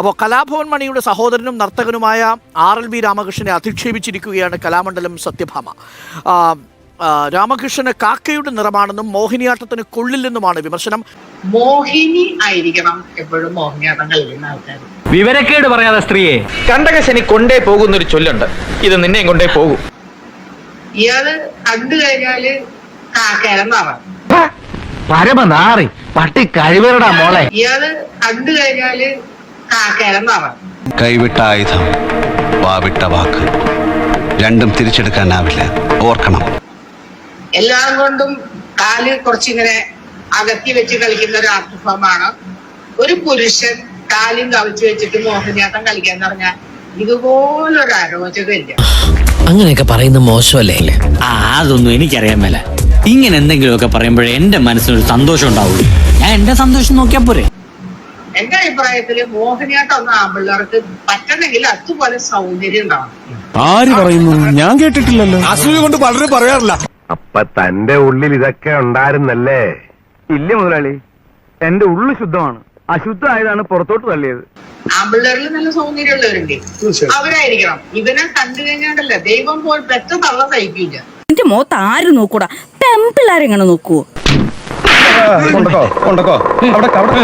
അപ്പോൾ കലാഭവൻ മണിയുടെ സഹോദരനും നർത്തകനുമായ ആർ എൽ ബി രാമകൃഷ്ണനെ അധിക്ഷേപിച്ചിരിക്കുകയാണ് കലാമണ്ഡലം സത്യഭാമ. രാമകൃഷ്ണന് കാക്കയുടെ നിറമാണെന്നും മോഹിനിയാട്ടത്തിന് കൊള്ളില്ലെന്നുമാണ് വിമർശനം. മോഹിനി ആയിരിക്കണം എപ്പോഴും മോഹിനിയാട്ടം കളിക്കുന്ന ആൾക്കാർ. വിവരക്കേട് പറയാതെ സ്ത്രീയെ കണ്ടകശനി കൊണ്ടേ പോകുന്നൊരു ചൊല്ലുണ്ട്. ഇത് നിന്നെയും കൊണ്ടേ പോകും. ഇയാൾ കണ്ടു കഴിഞ്ഞാൽ കാക്കേരം നിറം പരമനാറി പട്ടി കഴിവരടാ മോളെ. ഇയാൾ കണ്ടു കഴിഞ്ഞാൽ കൈവിട്ട ആയുധം വാവിട്ട വാക്ക്. രണ്ടും തിരിച്ചെടുക്കാനാവില്ല. ഓർക്കണം. എല്ലാം കൊണ്ടും കാൽ കുറച്ചിങ്ങനെ അകത്തി വെച്ച് കളിക്കുന്ന ഒരു ആർട്ടിഫോമാണ് ഒരു പുരുഷൻ കാലും കവിച്ചു വെച്ചിട്ട് മോഹിനിയാട്ടം കളിക്കാന്ന് പറഞ്ഞാൽ ഇതുപോലൊരു അരോചകമില്ല. അങ്ങനെയൊക്കെ പറയുന്ന മോശമല്ലേ? ആ അതൊന്നും എനിക്കറിയാൻ മേല. ഇങ്ങനെ എന്തെങ്കിലുമൊക്കെ പറയുമ്പോഴേ എന്റെ മനസ്സിനൊരു സന്തോഷം ഉണ്ടാവുള്ളൂ. ഞാൻ എന്റെ സന്തോഷം നോക്കിയാൽ പോരെ. എന്റെ അഭിപ്രായത്തിൽ മോഹിനിയാട്ടം ഒന്നും ആമ്പിള്ളേർക്ക് പറ്റണമെങ്കിൽ അതുപോലെ സൗന്ദര്യം ഉണ്ടാവണം. ആര് പറയുന്നു? ഞാൻ കേട്ടിട്ടില്ലല്ലോ. അസൂയ കൊണ്ട് പലരും പറയാറില്ല. അപ്പൊ തന്റെ ഉള്ളിൽ ഇതൊക്കെ ഉണ്ടായിരുന്നല്ലേ? ഇല്ല മുതലാളി. എന്റെ ഉള്ളു ശുദ്ധമാണ്. അശുദ്ധമായതാണ് പുറത്തോട്ട് തള്ളിയത്. ആമ്പിള്ളേരിൽ നല്ല സൗന്ദര്യമുള്ളവരുണ്ട്. അവരായിരിക്കണം. ഇവനെ കണ്ടു കഴിഞ്ഞാണ്ടല്ലേ ദൈവം പോൽ പെറ്റ തള്ള സഹിക്കില്ല എന്റെ മുഖത്ത് ആര് നോക്കൂടാ? പെമ്പിള്ളാരെങ്ങനെ നോക്കുവോ? കൊണ്ടക്കോ കൊണ്ടക്കോ. അവിടെ അവിടെ